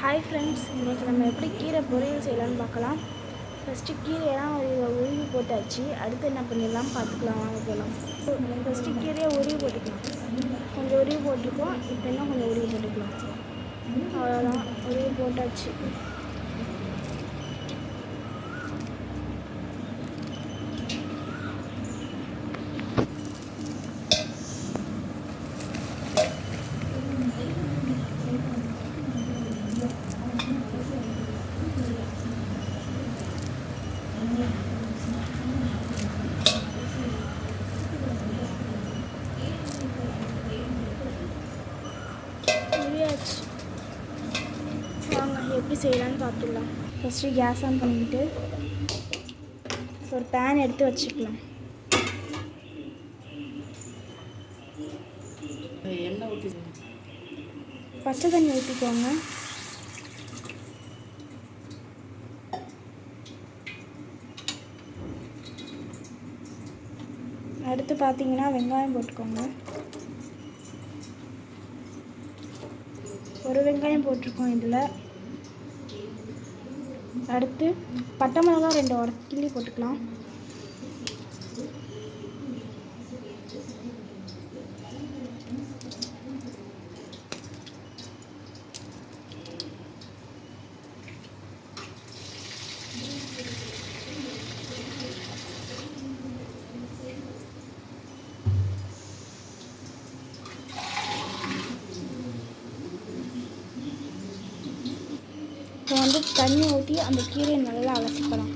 Hi friends இன்றைக்கி நம்ம எப்படி கீரை பொரியல் செய்யலாம்னு பார்க்கலாம். ஃபஸ்ட்டு கீரையெல்லாம் உருவி போட்டாச்சு. அடுத்து என்ன பண்ணிடலாம்? பார்த்துக்கலாம். வாங்க போகலாம் ஃபஸ்ட்டு கீரையை உருவி போட்டுக்கலாம். கொஞ்சம் உருவி போட்டிருக்கோம். இப்போ என்ன கொஞ்சம் உருவி போட்டுக்கலாம். அவ்வளோதான் உருவி போட்டாச்சு உருவியாச்சு வாங்க எப்படி செய்யலாம்னு பார்த்துடலாம். ஃபஸ்ட்டு கேஸ் ஆன் பண்ணிக்கிட்டு ஒரு பேன் எடுத்து வச்சுக்கலாம். பச்சை தண்ணி ஊற்றிக்கோங்க அடுத்து பார்த்தீங்கன்னா வெங்காயம் போட்டுக்கோங்க. ஒரு வெங்காயம் போட்டிருக்கோம் இதில். அடுத்து பட்டை மிளகா ரெண்டு உர கிள்ளி போட்டுக்கலாம். வந்து தண்ணி ஊற்றி அந்த கீரையை நல்லா அலசிக்கலாம்.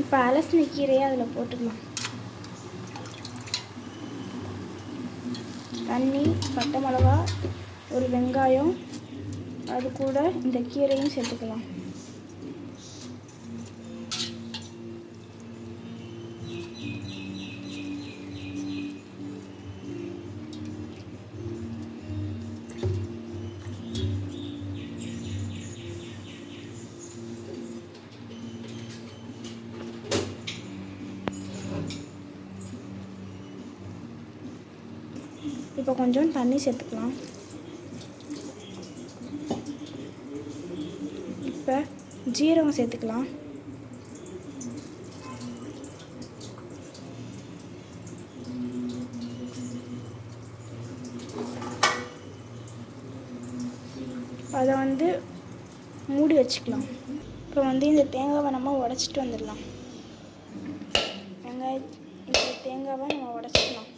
இப்போ அலசின கீரையை அதில் போட்டுக்கலாம். தண்ணி பட்டை மிளகா ஒரு வெங்காயம் அது கூட இந்த கீரையும் சேர்த்துக்கலாம். இப்போ கொஞ்சம் தண்ணி சேர்த்துக்கலாம். இப்போ ஜீரகம் சேர்த்துக்கலாம். அதை வந்து மூடி வச்சுக்கலாம். இப்போ வந்து இந்த தேங்காவை நம்ம உடச்சிட்டு வந்துடலாம். வெங்காய இந்த தேங்காவை நம்ம உடச்சிக்கலாம்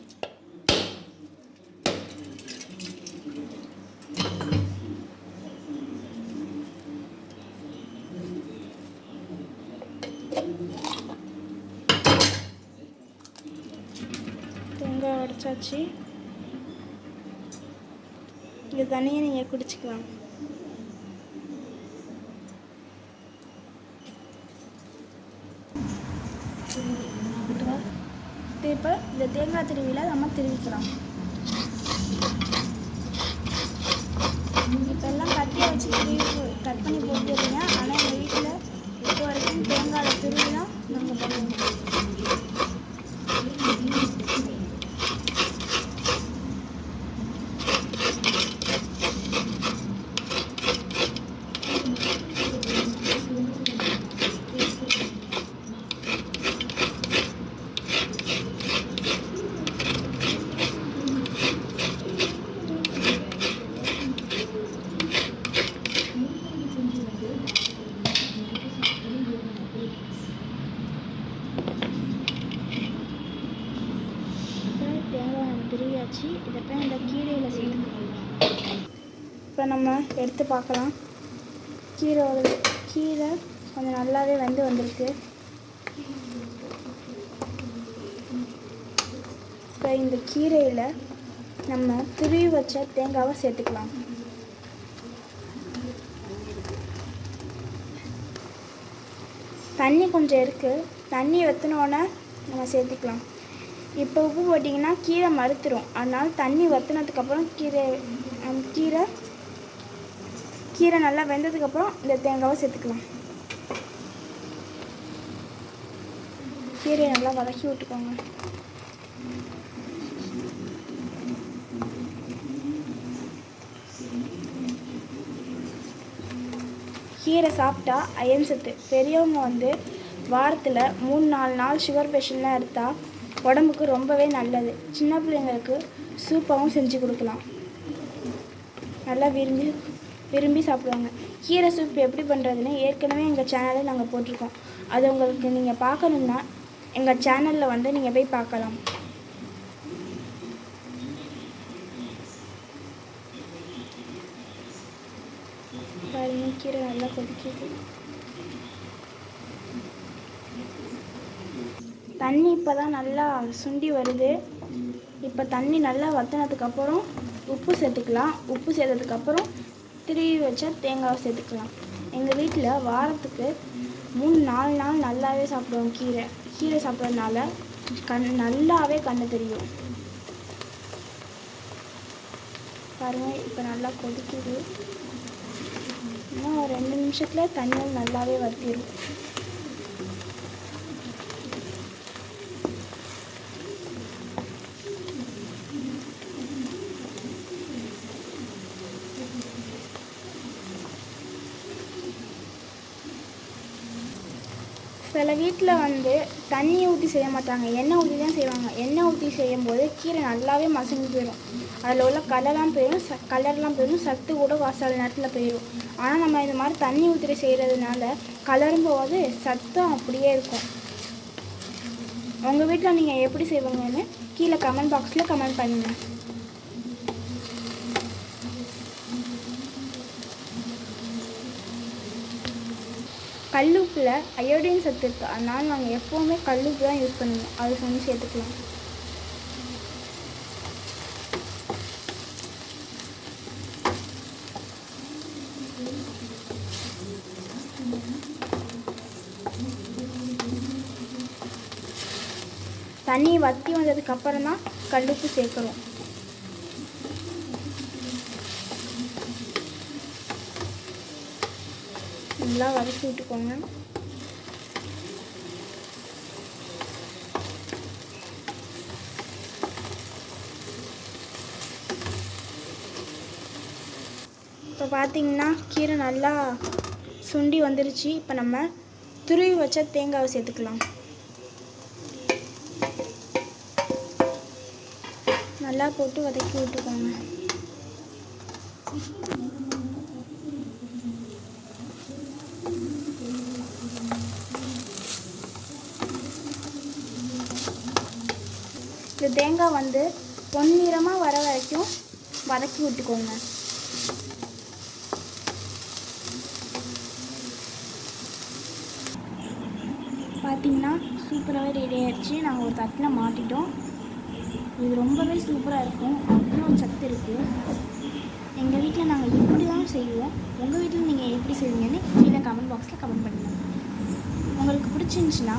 தேங்காய் இந்த தண்ணியை நீங்கள் குடிச்சிக்கலாம். இப்போ இந்த தேங்காய் திருவியில் நம்ம திருவிக்கலாம். இப்போ எல்லாம் கட்டியை வச்சு திருவி கட் பண்ணி போட்டுருங்க ஆனால் எங்கள் வீட்டில் இப்போ வரைக்கும் தேங்காயில் திருவி தான் நாங்கள் பண்ணுவோம் இப்போ பிரியாச்சு. நம்ம இதை போய் இந்த கீரையில் சேர்த்துக்கலாம் இப்போ நம்ம எடுத்து பார்க்கலாம். கீரை கீரை கொஞ்சம் நல்லாவே வந்து வந்திருக்கு. இப்போ இந்த கீரையில் நம்ம துருவி வச்ச தேங்காவை சேர்த்துக்கலாம். தண்ணி கொஞ்சம் இருக்குது தண்ணி வற்றினோடனே நம்ம சேர்த்துக்கலாம். இப்போ உப்பு போட்டிங்கன்னா கீரை மறுத்துரும். அதனால் தண்ணி வற்றினதுக்கப்புறம் கீரை கீரை கீரை நல்லா வெந்ததுக்கப்புறம் இந்த தேங்காவை சேர்த்துக்கலாம். கீரையை நல்லா வதக்கி விட்டுக்கோங்க. கீரை சாப்பிட்டா அயன் சத்து. பெரியவங்க வந்து வாரத்தில் மூணு நாலு நாள் சுகர் பேஷண்ட்லாம் எடுத்தால் உடம்புக்கு ரொம்பவே நல்லது. சின்ன பிள்ளைங்களுக்கு சூப்பாகவும் செஞ்சு கொடுக்கலாம். நல்லா விரும்பி விரும்பி சாப்பிடுவாங்க. கீரை சூப் எப்படி பண்ணுறதுன்னு ஏற்கனவே எங்கள் சேனலில் நாங்கள் போட்டிருக்கோம். அது உங்களுக்கு நீங்கள் பார்க்கணுன்னா எங்கள் சேனலில் வந்து நீங்கள் போய் பார்க்கலாம். பாருங்க கீரை நல்லா கொதிக்குது. தண்ணி இப்போ தான் நல்லா சுண்டி வருது. இப்போ தண்ணி நல்லா வத்தினதுக்கப்புறம் உப்பு சேர்த்துக்கலாம். உப்பு சேர்த்ததுக்கப்புறம் திருவி வச்ச தேங்காவை சேர்த்துக்கலாம். எங்கள் வீட்டில் வாரத்துக்கு மூணு நாலு நாள் நல்லாவே சாப்பிடுவோம் கீரை. கீரை சாப்பிட்றதுனால கண் நல்லாவே கண்ணு தெரியும். பாருங்கள் இப்போ நல்லா கொதிக்குது. இன்னும் ரெண்டு நிமிஷத்தில் தண்ணி நல்லாவே வத்திடும் சில வீட்டில் வந்து தண்ணி ஊற்றி செய்ய மாட்டாங்க. எண்ணெய் ஊற்றி தான் செய்வாங்க. எண்ணெய் ஊற்றி செய்யும் போது கீரை நல்லாவே மசங்கி போயிடும் அதில் உள்ள கலர்லாம் போயிடும் ச கலர்லாம் போயிடும் சத்து கூட வாசல் நேரத்தில் போயிடும் ஆனால் நம்ம இது மாதிரி தண்ணி ஊற்றி செய்கிறதுனால கலரும் போது சத்தம் அப்படியே இருக்கும். உங்கள் வீட்டில் நீங்கள் எப்படி செய்வாங்கன்னு கீழே கமெண்ட் பாக்ஸில் கமெண்ட் பண்ணுங்கள் கல்லுப்பில் அயோடின் சத்து இருக்குது அதனால் நாங்கள் எப்போவுமே கல்லுப்பு தான் யூஸ் பண்ணுவோம். அது கொஞ்சம் சேர்த்துக்கலாம். தண்ணி வற்றி வந்ததுக்கப்புறம் தான் கல்லுப்பு சேர்க்குறோம். நல்லா வதக்கி விட்டுக்கோங்க. இப்போ பார்த்தீங்கன்னா கீரை நல்லா சுண்டி வந்துருச்சு. இப்போ நம்ம துருவி வச்ச தேங்காவை சேர்த்துக்கலாம். நல்லா போட்டு வதக்கி விட்டுக்கோங்க. இந்த தேங்காய் வந்து பொன்னிறமாக வர வரைக்கும் வதக்கி விட்டுக்கோங்க. பார்த்தீங்கன்னா சூப்பராகவே ரெடி ஆகிடுச்சு நாங்கள் ஒரு தட்டில் மாட்டிட்டோம். இது ரொம்பவே சூப்பராக இருக்கும். அவ்வளோ சத்து இருக்குது எங்கள் வீட்டில் நாங்கள் இப்படி தான் செய்வோம். உங்கள் வீட்டில் நீங்கள் எப்படி செய்வீங்கன்னு கீழே கமெண்ட் பாக்ஸில் கமெண்ட் பண்ணுங்கள் உங்களுக்கு பிடிச்சிருந்துச்சின்னா